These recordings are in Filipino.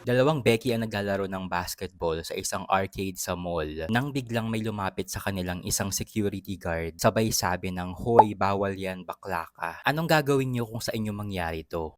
Dalawang Becky ang naglalaro ng basketball sa isang arcade sa mall nang biglang may lumapit sa kanilang isang security guard. Sabay sabi ng, Hoy, bawal yan, bakla ka. Anong gagawin nyo kung sa inyo mangyari to?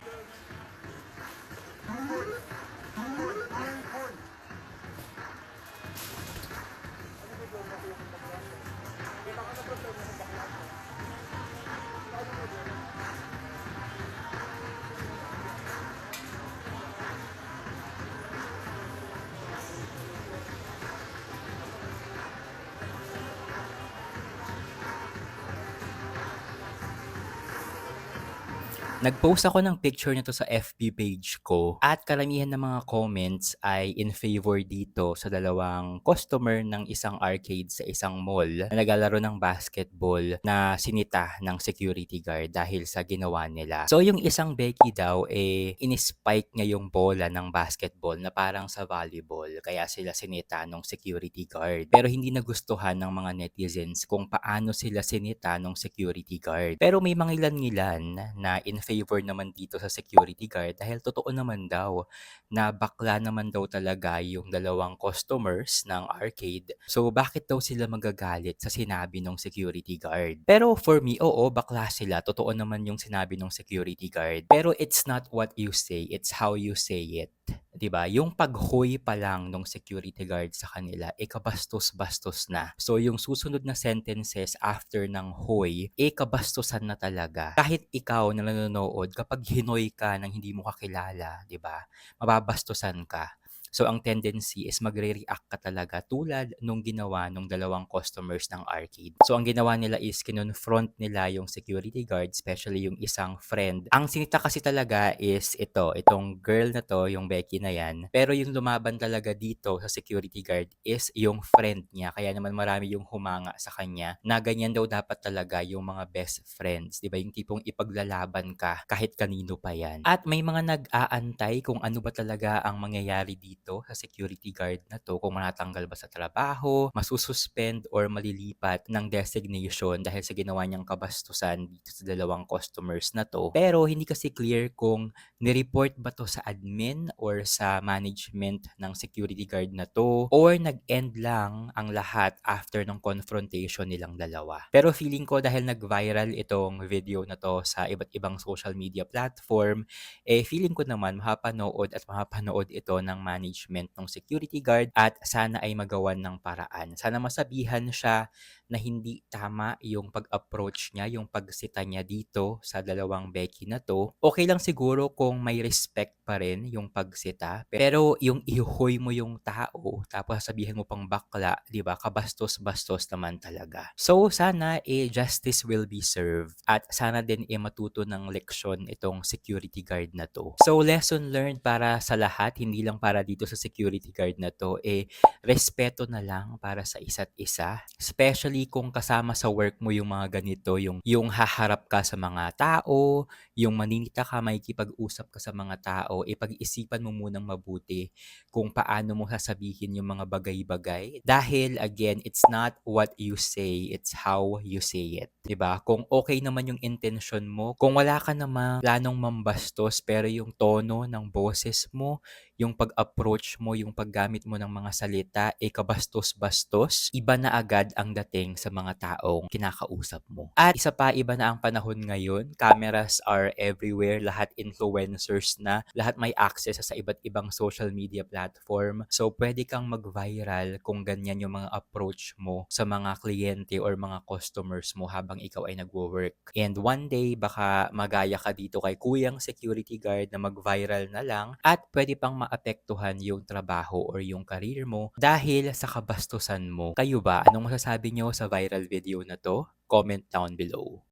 Nag-post ako ng picture nito sa FB page ko at karamihan ng mga comments ay in favor dito sa dalawang customer ng isang arcade sa isang mall na naglalaro ng basketball na sinita ng security guard dahil sa ginawa nila. So yung isang Becky daw eh inispike niya yung bola ng basketball na parang sa volleyball kaya sila sinita ng security guard. Pero hindi nagustuhan ng mga netizens kung paano sila sinita ng security guard. Pero may mga ilan-ilan na in favor naman dito sa security guard dahil totoo naman daw na bakla naman daw talaga yung dalawang customers ng arcade. So bakit daw sila magagalit sa sinabi ng security guard? Pero for me, oo, bakla sila. Totoo naman yung sinabi ng security guard. Pero it's not what you say, it's how you say it. 'Di ba? Yung paghoy pa lang nung security guard sa kanila, eh kabastos-bastos na. So yung susunod na sentences after ng hoy, kabastusan na talaga. Kahit ikaw na nanonood, kapag hinoy ka ng hindi mo kakilala, 'di ba? Mababastusan ka. So ang tendency is magre-react ka talaga tulad nung ginawa nung dalawang customers ng arcade. So ang ginawa nila is kinonfront nila yung security guard, especially yung isang friend. Ang sinita kasi talaga is ito, itong girl na to, yung Becky na yan. Pero yung lumaban talaga dito sa security guard is yung friend niya. Kaya naman marami yung humanga sa kanya na ganyan daw dapat talaga yung mga best friends. 'di ba Yung tipong ipaglalaban ka kahit kanino pa yan. At may mga nag-aantay kung ano ba talaga ang mangyayari dito dito sa security guard na to kung manatanggal ba sa trabaho, masususpend or malilipat ng designation dahil sa ginawa niyang kabastusan dito sa dalawang customers na to. Pero hindi kasi clear kung nireport ba to sa admin or sa management ng security guard na to or nag-end lang ang lahat after ng confrontation nilang dalawa. Pero feeling ko dahil nag-viral itong video na to sa iba't ibang social media platform, eh feeling ko naman mapapanood at mapapanood ito ng management management ng security guard at sana ay magawan ng paraan. Sana masabihan siya na hindi tama yung pag-approach niya, yung pagsita niya dito sa dalawang Becky na to. Okay lang siguro kung may respect pa rin yung pagsita. Pero yung ihoy mo yung tao, tapos sabihin mo pang bakla, di ba? Kabastos-bastos naman talaga. So, sana eh, justice will be served. At sana din eh, matuto ng leksyon itong security guard na to. So, lesson learned para sa lahat, hindi lang para dito sa security guard na to, eh, respeto na lang para sa isa't isa. Especially kung kasama sa work mo yung mga ganito, yung, yung haharap ka sa mga tao, yung maninita ka, makikipag-usap ka sa mga tao, ipag-isipan mo munang mabuti kung paano mo sasabihin yung mga bagay-bagay. Dahil, again, it's not what you say, it's how you say it. ba? Kung okay naman yung intention mo, kung wala ka namang planong mambastos pero yung tono ng boses mo, yung pag-approach mo, yung paggamit mo ng mga salita, eh kabastos-bastos, iba na agad ang dating sa mga taong kinakausap mo. At isa pa, iba na ang panahon ngayon. Cameras are everywhere, lahat influencers na, lahat may access sa iba't ibang social media platform. So, pwede kang mag-viral kung ganyan yung mga approach mo sa mga kliyente or mga customers mo habang ikaw ay nagwo-work. And one day, baka magaya ka dito kay kuyang security guard na mag-viral na lang at pwede pang maapektuhan yung trabaho or yung career mo dahil sa kabastusan mo. Kayo ba? Anong masasabi nyo sa viral video na to? Comment down below.